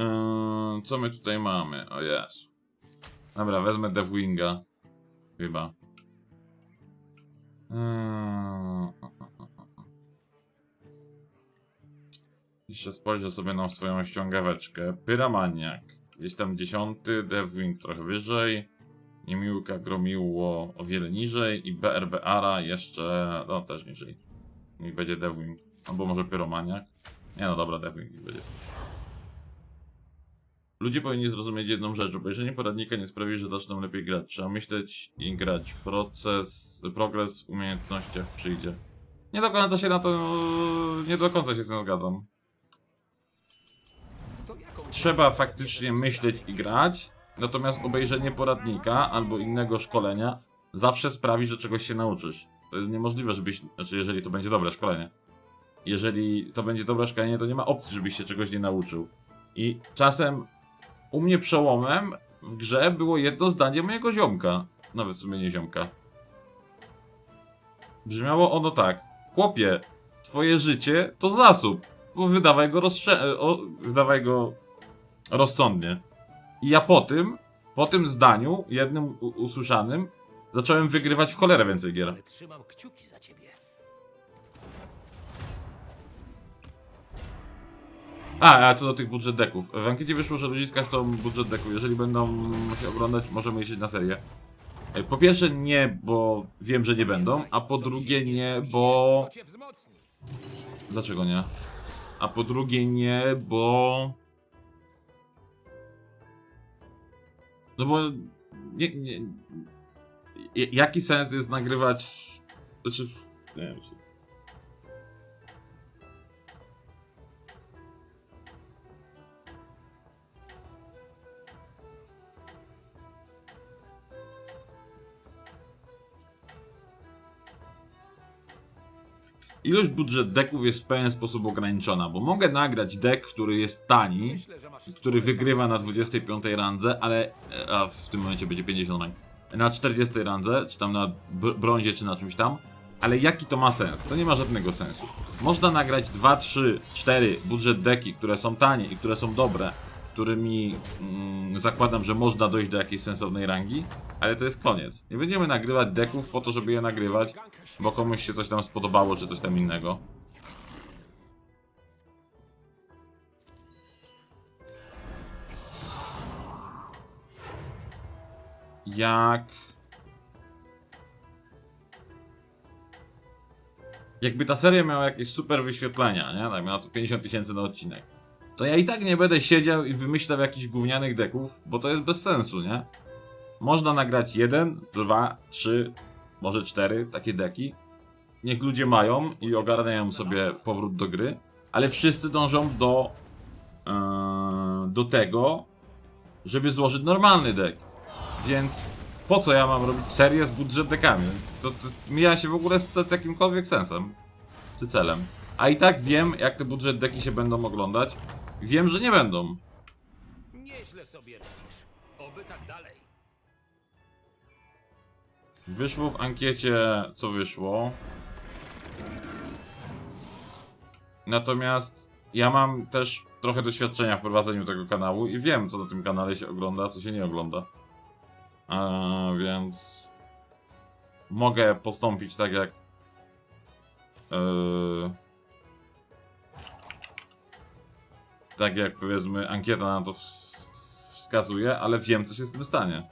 Yy, co my tutaj mamy? O jest. Dobra, wezmę Devwinga. Chyba. Yy... Jeszcze spojrzę sobie na swoją ściągaweczkę. Pyramaniak. Gdzieś tam dziesiąty, Devwing trochę wyżej. Niemiłka Gromiło o wiele niżej. I BRB Ara jeszcze, no też niżej. Niech będzie Devwing. Albo może Pyromaniak. Nie no dobra, Devwing będzie. Ludzie powinni zrozumieć jedną rzecz. Obejrzenie poradnika nie sprawi, że zaczną lepiej grać. Trzeba myśleć i grać. Proces, progres w umiejętnościach przyjdzie. Nie do końca się na to, nie do końca się z tym zgadzam. Trzeba faktycznie myśleć i grać, natomiast obejrzenie poradnika albo innego szkolenia zawsze sprawi, że czegoś się nauczysz. To jest niemożliwe, żebyś, znaczy jeżeli to będzie dobre szkolenie. Jeżeli to będzie dobre szkolenie, to nie ma opcji, żebyś się czegoś nie nauczył. I czasem u mnie przełomem w grze było jedno zdanie mojego ziomka. Nawet w sumie nie ziomka. Brzmiało ono tak. Chłopie, twoje życie to zasób. Bo wydawaj go o, wydawaj go rozsądnie. I ja po tym, po tym zdaniu, jednym usłyszanym, zacząłem wygrywać w cholerę więcej gier. trzymam kciuki za ciebie. A, a co do tych budżet deków. W ankiecie wyszło, że ludziska chcą budżet deku. Jeżeli będą się oglądać, możemy iść na serię. Po pierwsze nie, bo wiem, że nie będą, a po drugie nie, bo... Dlaczego nie? A po drugie nie, bo... No bo... Nie, nie... Jaki sens jest nagrywać... Znaczy... Nie wiem. Ilość budżet deków jest w pewien sposób ograniczona, bo mogę nagrać deck, który jest tani, który wygrywa na szanse. 25 randze, ale e, a w tym momencie będzie 50 rank. Na 40 randze, czy tam na br- brązie, czy na czymś tam. Ale jaki to ma sens? To nie ma żadnego sensu. Można nagrać 2, 3, 4 budżet deki, które są tanie i które są dobre, którymi mm, zakładam, że można dojść do jakiejś sensownej rangi, ale to jest koniec. Nie będziemy nagrywać deków po to, żeby je nagrywać, bo komuś się coś tam spodobało, czy coś tam innego. jak. Jakby ta seria miała jakieś super wyświetlenia, nie? Tak, miała to 50 tysięcy na odcinek. To ja i tak nie będę siedział i wymyślał jakichś gównianych deków, bo to jest bez sensu, nie? Można nagrać jeden, dwa, trzy, może cztery takie deki. Niech ludzie mają i ogarniają sobie powrót do gry, ale wszyscy dążą do, yy, do tego, żeby złożyć normalny deck. Więc po co ja mam robić serię z budżet dekami? To, to mija się w ogóle z z jakimkolwiek sensem czy celem. A i tak wiem, jak te budżet deki się będą oglądać. Wiem, że nie będą. Nieźle sobie radzisz. Oby tak dalej. Wyszło w ankiecie, co wyszło. Natomiast ja mam też trochę doświadczenia w prowadzeniu tego kanału i wiem, co na tym kanale się ogląda, co się nie ogląda. A, więc mogę postąpić tak jak. Yy, tak jak powiedzmy ankieta na to wskazuje, ale wiem, co się z tym stanie.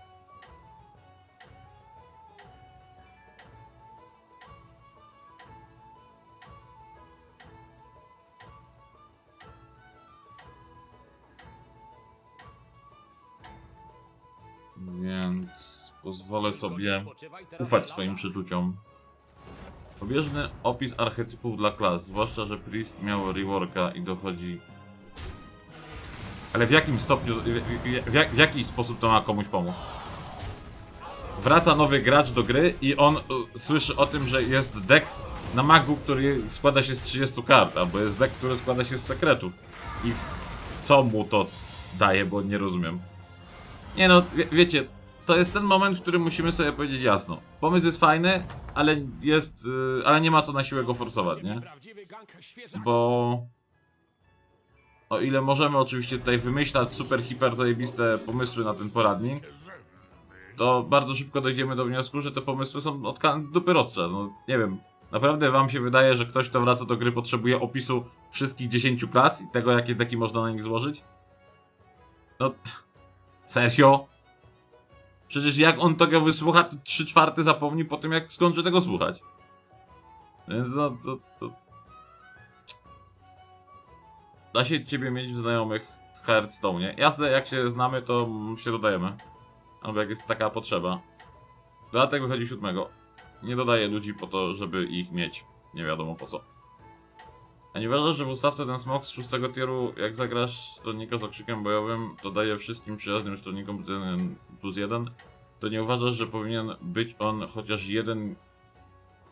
Więc pozwolę sobie ufać swoim przeczuciom. Pobieżny opis archetypów dla klas, zwłaszcza, że Priest miał reworka i dochodzi... Ale w jakim stopniu, w, jak- w jaki sposób to ma komuś pomóc? Wraca nowy gracz do gry i on y, słyszy o tym, że jest deck na magu, który składa się z 30 kart, albo jest deck, który składa się z sekretów. I co mu to daje, bo nie rozumiem. Nie no, wie, wiecie, to jest ten moment, w którym musimy sobie powiedzieć jasno. Pomysł jest fajny, ale jest, y, ale nie ma co na siłę go forsować, nie? Bo o ile możemy oczywiście tutaj wymyślać super, hiper zajebiste pomysły na ten poradnik, to bardzo szybko dojdziemy do wniosku, że te pomysły są od dupy rostrza. No, nie wiem, naprawdę wam się wydaje, że ktoś, kto wraca do gry, potrzebuje opisu wszystkich 10 klas i tego, jakie deki można na nich złożyć? No, serio? Przecież jak on tego wysłucha, to 3 czwarte zapomni po tym, jak skończy tego słuchać. Więc no, to, to... Da się ciebie mieć w znajomych w Hearthstone. Jasne, jak się znamy, to się dodajemy. Albo jak jest taka potrzeba. Dodatek wychodzi siódmego. Nie dodaję ludzi po to, żeby ich mieć. Nie wiadomo po co. A nie uważasz, że w ustawce ten smok z szóstego tieru, jak zagrasz stronnika z okrzykiem bojowym, to daje wszystkim przyjaznym stronnikom ten plus jeden? To nie uważasz, że powinien być on chociaż jeden,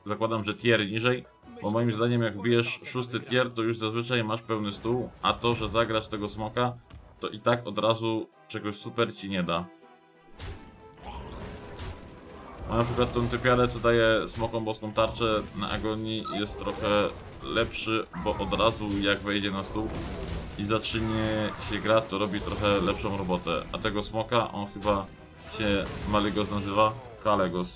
zakładam, że tier niżej? Bo moim zdaniem jak wbijesz szósty tier, to już zazwyczaj masz pełny stół, a to, że zagrasz tego smoka, to i tak od razu czegoś super ci nie da. A na przykład ten typiarę, co daje smokom boską tarczę na agonii jest trochę lepszy, bo od razu jak wejdzie na stół i zacznie się gra, to robi trochę lepszą robotę. A tego smoka, on chyba się Malygos nazywa? Kalegos.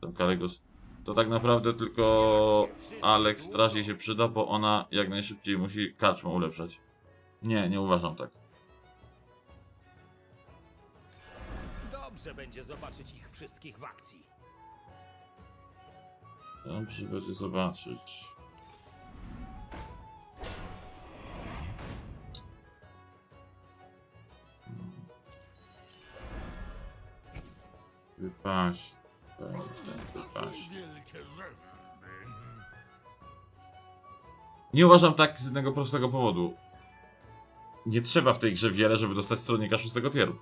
Ten Kalegos. To tak naprawdę tylko Alex strasznie się przyda, bo ona jak najszybciej musi karczmę ulepszać. Nie, nie uważam tak. Dobrze będzie zobaczyć ich wszystkich w akcji. Dobrze będzie zobaczyć. Wypaść. Nie uważam tak z jednego prostego powodu. Nie trzeba w tej grze wiele, żeby dostać stronnika szóstego tieru.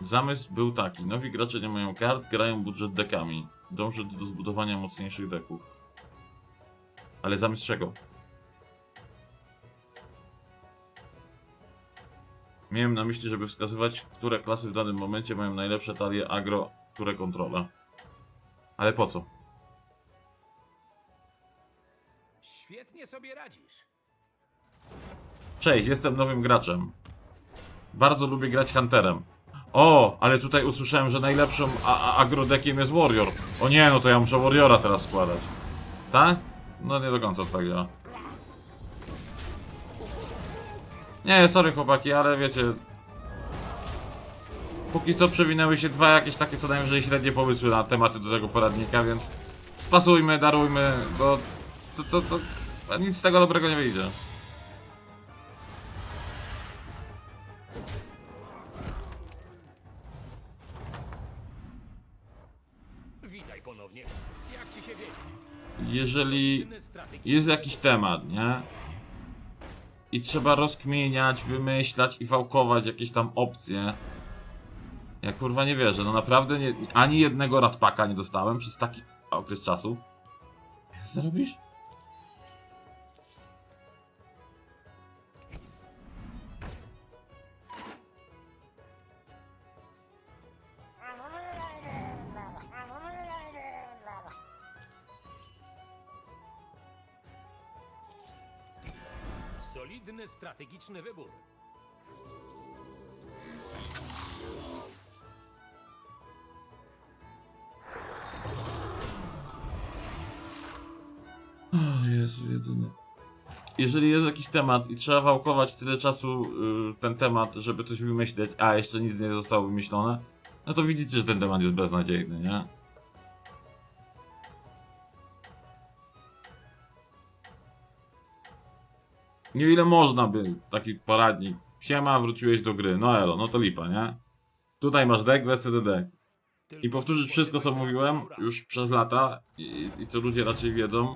Zamysł był taki. Nowi gracze nie mają kart, grają budżet dekami. Dąży do zbudowania mocniejszych deków. Ale zamysł czego? Miałem na myśli, żeby wskazywać, które klasy w danym momencie mają najlepsze talie agro, które kontrole. Ale po co? Świetnie sobie radzisz. Cześć, jestem nowym graczem. Bardzo lubię grać Hunterem. O, ale tutaj usłyszałem, że najlepszym agrodekiem jest Warrior. O nie, no to ja muszę Warriora teraz składać. Tak? No nie do końca tak działa. Nie, sorry chłopaki, ale wiecie... Póki co przewinęły się dwa jakieś takie co najwyżej średnie pomysły na tematy do tego poradnika, więc... Spasujmy, darujmy, bo... To, to, to... Nic z tego dobrego nie wyjdzie. Witaj ponownie. Jak ci się wiedzie? jeżeli jest jakiś temat, nie? I trzeba rozkminiać, wymyślać i wałkować jakieś tam opcje. Ja kurwa nie wierzę, no naprawdę nie, ani jednego radpaka nie dostałem przez taki okres czasu. Co strategiczny wybór. O Jezu, jedyny. Jeżeli jest jakiś temat i trzeba wałkować tyle czasu y, ten temat, żeby coś wymyśleć, a jeszcze nic nie zostało wymyślone, no to widzicie, że ten temat jest beznadziejny, nie? Nie ile można by taki poradnik. Siema, wróciłeś do gry. No elo, no to lipa, nie? Tutaj masz deck, sobie deck. I powtórzyć wszystko, co mówiłem już przez lata i, i to ludzie raczej wiedzą.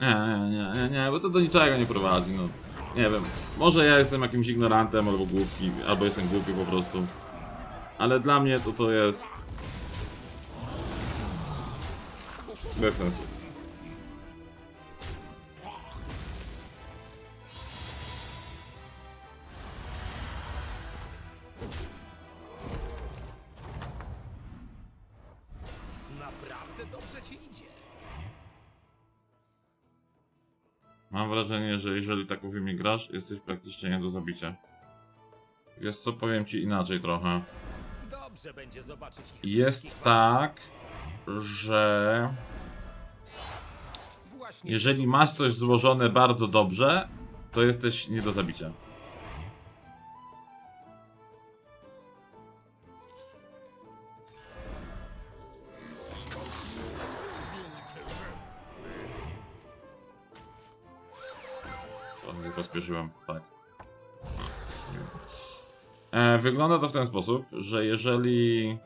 Nie, nie, nie, nie, nie, bo to do niczego nie prowadzi, no. Nie wiem, może ja jestem jakimś ignorantem albo głupi, albo jestem głupi po prostu. Ale dla mnie to to jest... Bez sensu. Że jeżeli tak mi grasz, jesteś praktycznie nie do zabicia. Wiesz co, powiem ci inaczej trochę. Dobrze będzie zobaczyć ich Jest tak, że jeżeli masz coś złożone bardzo dobrze, to jesteś nie do zabicia. Pospieszyłem, tak. E, wygląda to w ten sposób, że jeżeli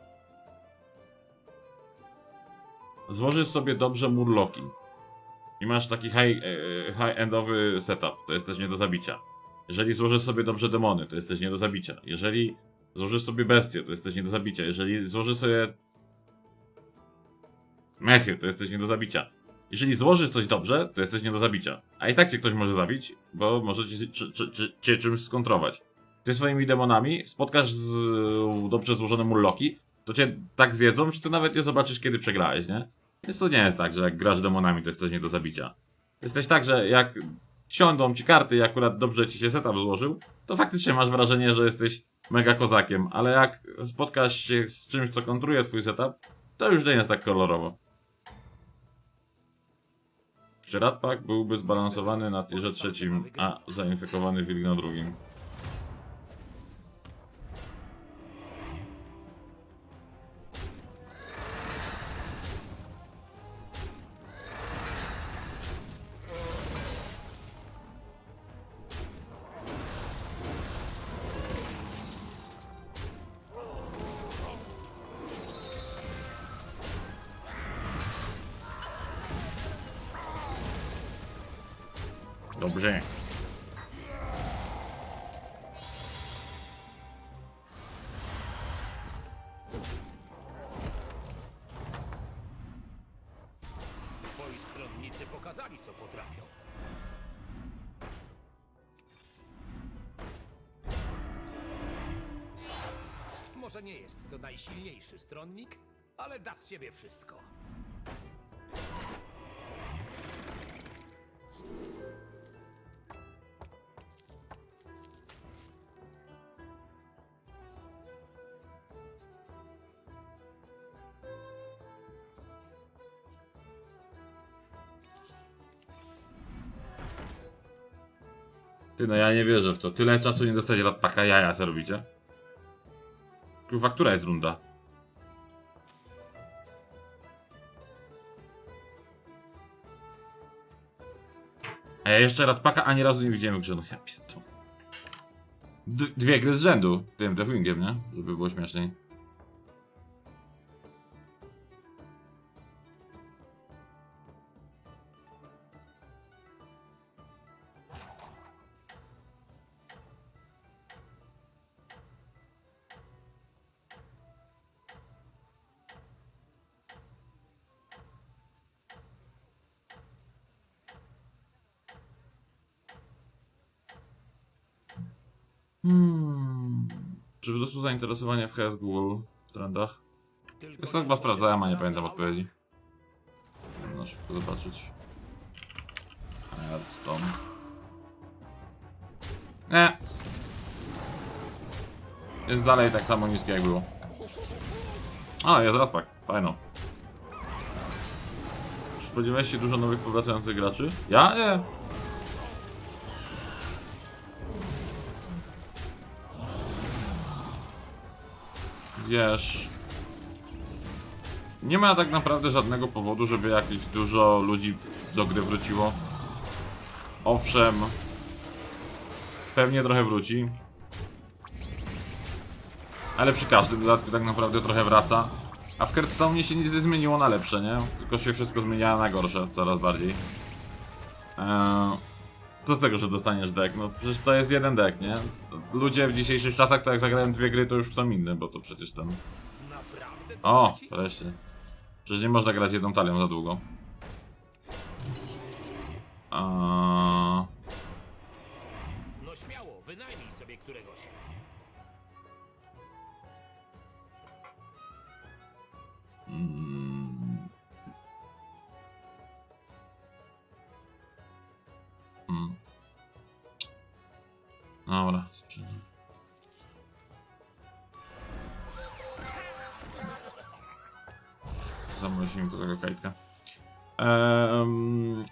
złożysz sobie dobrze murloki i masz taki high, e, high-endowy setup, to jesteś nie do zabicia. Jeżeli złożysz sobie dobrze demony, to jesteś nie do zabicia. Jeżeli złożysz sobie bestie, to jesteś nie do zabicia. Jeżeli złożysz sobie mechy, to jesteś nie do zabicia. Jeżeli złożysz coś dobrze, to jesteś nie do zabicia. A i tak cię ktoś może zabić, bo może cię, cię czymś skontrować. Ty swoimi demonami spotkasz z dobrze złożone murloki, to cię tak zjedzą, że ty nawet nie zobaczysz, kiedy przegrałeś, nie? Więc to nie jest tak, że jak grasz demonami, to jesteś nie do zabicia. Jesteś tak, że jak siądą ci karty i akurat dobrze ci się setup złożył, to faktycznie masz wrażenie, że jesteś mega kozakiem, ale jak spotkasz się z czymś, co kontruje twój setup, to już nie jest tak kolorowo. Czy Radpack byłby zbalansowany na tierze trzecim, a zainfekowany wilk na drugim? Dobrze. Twoi stronnicy pokazali, co potrafią. Może nie jest to najsilniejszy stronnik, ale da z siebie wszystko. Ty no ja nie wierzę w to. Tyle czasu nie dostać Radpacka, jaja se robicie. Kurwa, która jest runda? A ja jeszcze Radpaka ani razu nie widziałem w grze, no ja dwie gry z rzędu, tym Deathwingiem, nie? Żeby było śmieszniej. Hmm. Czy wyrosło zainteresowanie w HS Google w trendach? Jest to chyba sprawdzałem, a nie pamiętam odpowiedzi. Można szybko zobaczyć. Redstone. Nie. Jest dalej tak samo niskie jak było. A, jest Radpack. Fajno. Czy spodziewałeś się dużo nowych powracających graczy? Ja? Nie. Wiesz... Nie ma tak naprawdę żadnego powodu, żeby jakieś dużo ludzi do gry wróciło. Owszem, pewnie trochę wróci. Ale przy każdym dodatku tak naprawdę trochę wraca. A w Hearthstone się nic nie zmieniło na lepsze, nie? Tylko się wszystko zmienia na gorsze, coraz bardziej. Eee, co z tego, że dostaniesz deck? No przecież to jest jeden deck, nie? Ludzie w dzisiejszych czasach, to jak zagrają dwie gry, to już są inne, bo to przecież. Naprawdę O, wreszcie. Przecież nie można grać jedną talią za długo. A... No śmiało, wynajmij sobie któregoś. Mm, Zamrozimy do tego kajtka.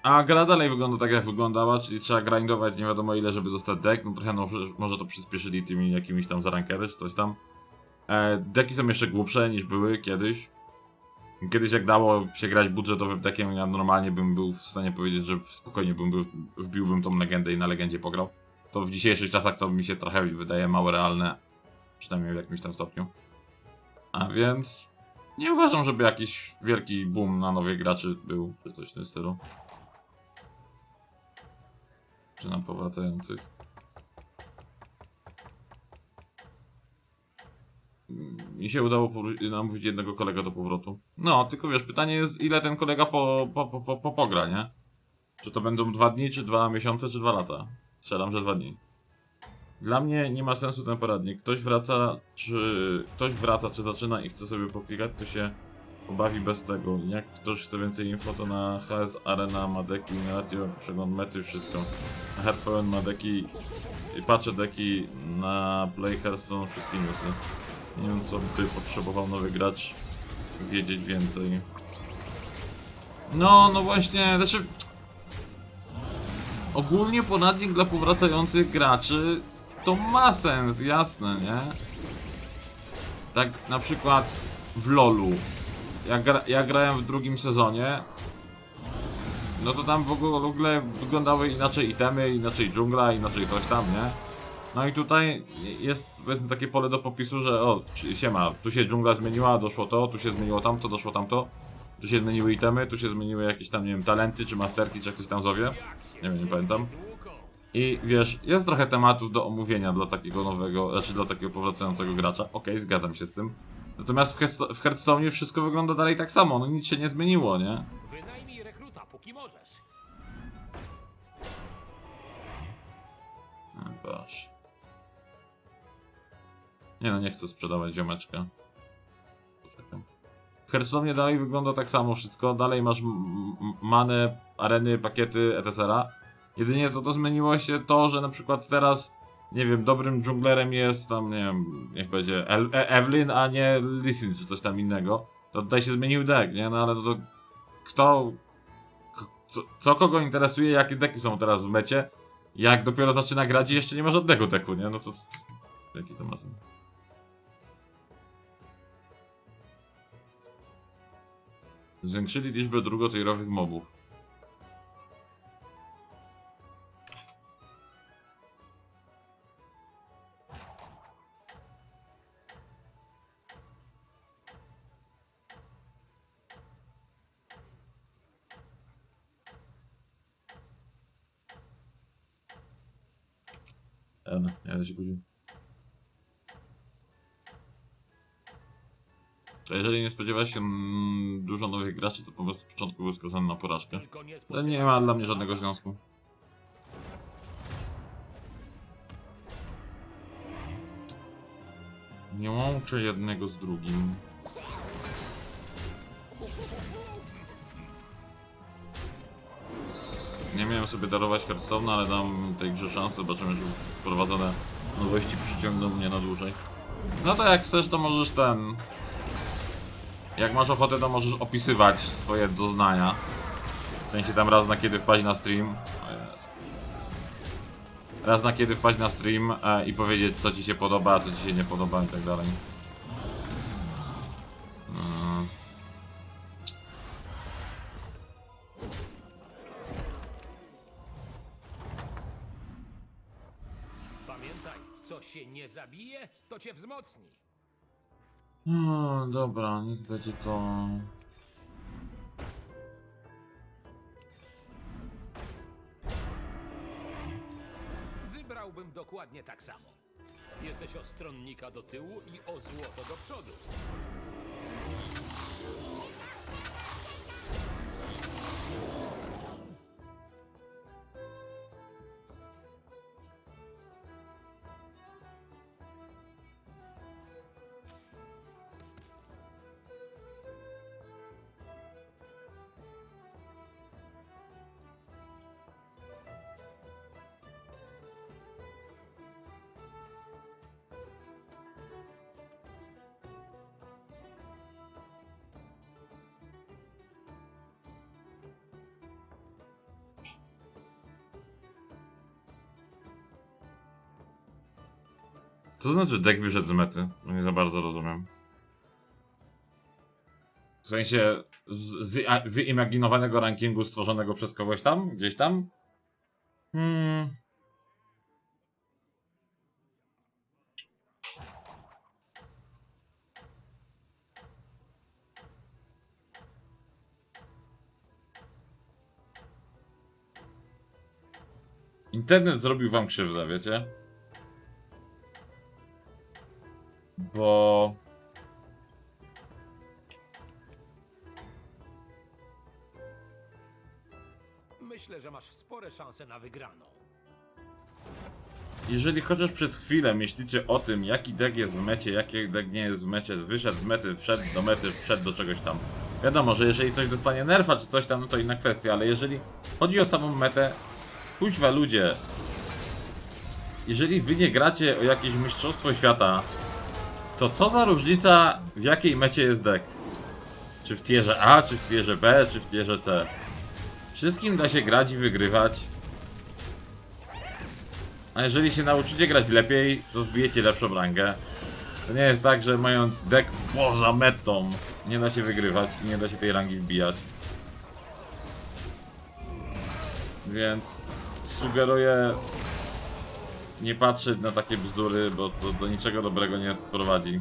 A gra dalej wygląda tak jak wyglądała, czyli trzeba grindować nie wiadomo ile, żeby dostać deck. No trochę no, może to przyspieszyli tymi jakimiś tam zarankery czy coś tam. E, deki są jeszcze głupsze niż były kiedyś. Kiedyś jak dało się grać budżetowym deckiem, ja normalnie bym był w stanie powiedzieć, że spokojnie bym był, wbiłbym tą legendę i na legendzie pograł. To w dzisiejszych czasach to mi się trochę wydaje mało realne. Przynajmniej w jakimś tam stopniu. A więc nie uważam, żeby jakiś wielki boom na nowych graczy był, czy coś w tym stylu. Czy na powracających. Mi się udało namówić jednego kolega do powrotu. No, tylko wiesz, pytanie jest, ile ten kolega po, po, po, po pogra, nie? Czy to będą dwa dni, czy dwa miesiące, czy dwa lata? Strzelam, że dwa dni. Dla mnie nie ma sensu ten poradnik. Ktoś wraca, czy ktoś wraca, czy zaczyna i chce sobie poklikać, to się pobawi bez tego. Jak ktoś chce więcej info, to na HS Arena ma deki, na radio przegląd mety, wszystko. Na Hardpoint ma deki, i patrzę deki, na Play Hearthstone wszystkie newsy. Nie wiem, co by potrzebował nowy gracz wiedzieć więcej. No, no właśnie, znaczy... Ogólnie poradnik dla powracających graczy to ma sens, jasne, nie? Tak na przykład w LoLu. Jak, gra, ja grałem w drugim sezonie, no to tam w ogóle, w ogóle wyglądały inaczej itemy, inaczej dżungla, inaczej coś tam, nie? No i tutaj jest powiedzmy takie pole do popisu, że o, siema, tu się dżungla zmieniła, doszło to, tu się zmieniło tamto, doszło tamto. Tu się zmieniły itemy, tu się zmieniły jakieś tam, nie wiem, talenty, czy masterki, czy jak ktoś tam zowie. Nie wiem, nie pamiętam. I wiesz, jest trochę tematów do omówienia dla takiego nowego, znaczy dla takiego powracającego gracza. Okej, zgadzam się z tym. Natomiast w, Hearthstone wszystko wygląda dalej tak samo, no nic się nie zmieniło, nie? Wynajmij rekruta, póki możesz. No boż. Nie no, nie chcę sprzedawać ziomeczka. Hearthstone dalej wygląda tak samo wszystko, dalej masz manę, areny, pakiety, etc. Jedynie co to zmieniło się to, że na przykład teraz, nie wiem, dobrym dżunglerem jest tam, nie wiem, jak będzie, e- Evelyn, a nie Lysyn, czy coś tam innego. To tutaj się zmienił deck, nie? No ale to, to kto, co, co kogo interesuje, jakie deki są teraz w mecie, jak dopiero zaczyna grać i jeszcze nie ma żadnego deku, nie? No to... Jaki to ma sens? Zwiększyli liczbę drugotirowych mobów. Ena, jadę się później. A jeżeli nie spodziewa się mm, dużo nowych graczy, to po prostu od początku był skazany na porażkę. To nie ma dla mnie żadnego związku. Nie łączę jednego z drugim. Nie miałem sobie darować Hearthstone, ale dam tej grze szansę, zobaczymy, czy wprowadzone nowości przyciągną mnie na dłużej. No to jak chcesz, to możesz ten... Jak masz ochotę, to możesz opisywać swoje doznania. W sensie tam raz na kiedy wpaść na stream. Raz na kiedy wpaść na stream e, i powiedzieć co ci się podoba, co ci się nie podoba i tak dalej. Pamiętaj, co się nie zabije, to cię wzmocni. No, dobra, niech będzie to. Wybrałbym dokładnie tak samo. Jesteś o stronnika do tyłu i o złoto do przodu. Co znaczy deck wyszedł z mety? Nie za bardzo rozumiem. W sensie wy, wyimaginowanego rankingu stworzonego przez kogoś tam? Gdzieś tam? Hmm. Internet zrobił wam krzywdę, wiecie? Bo... Myślę, że masz spore szanse na wygraną. Jeżeli chociaż przez chwilę myślicie o tym, jaki deck jest w mecie, jaki deck nie jest w mecie, wyszedł z mety, wszedł do mety, wszedł do czegoś tam. Wiadomo, że jeżeli coś dostanie nerfa czy coś tam, no to inna kwestia, ale jeżeli chodzi o samą metę, kuźwa ludzie, jeżeli wy nie gracie o jakieś mistrzostwo świata, to co za różnica w jakiej mecie jest deck? Czy w tierze A, czy w tierze B, czy w tierze C? Wszystkim da się grać i wygrywać. A jeżeli się nauczycie grać lepiej, to wbijecie lepszą rangę. To nie jest tak, że mając deck poza metą nie da się wygrywać i nie da się tej rangi wbijać. Więc sugeruję nie patrzeć na takie bzdury, bo to do niczego dobrego nie prowadzi.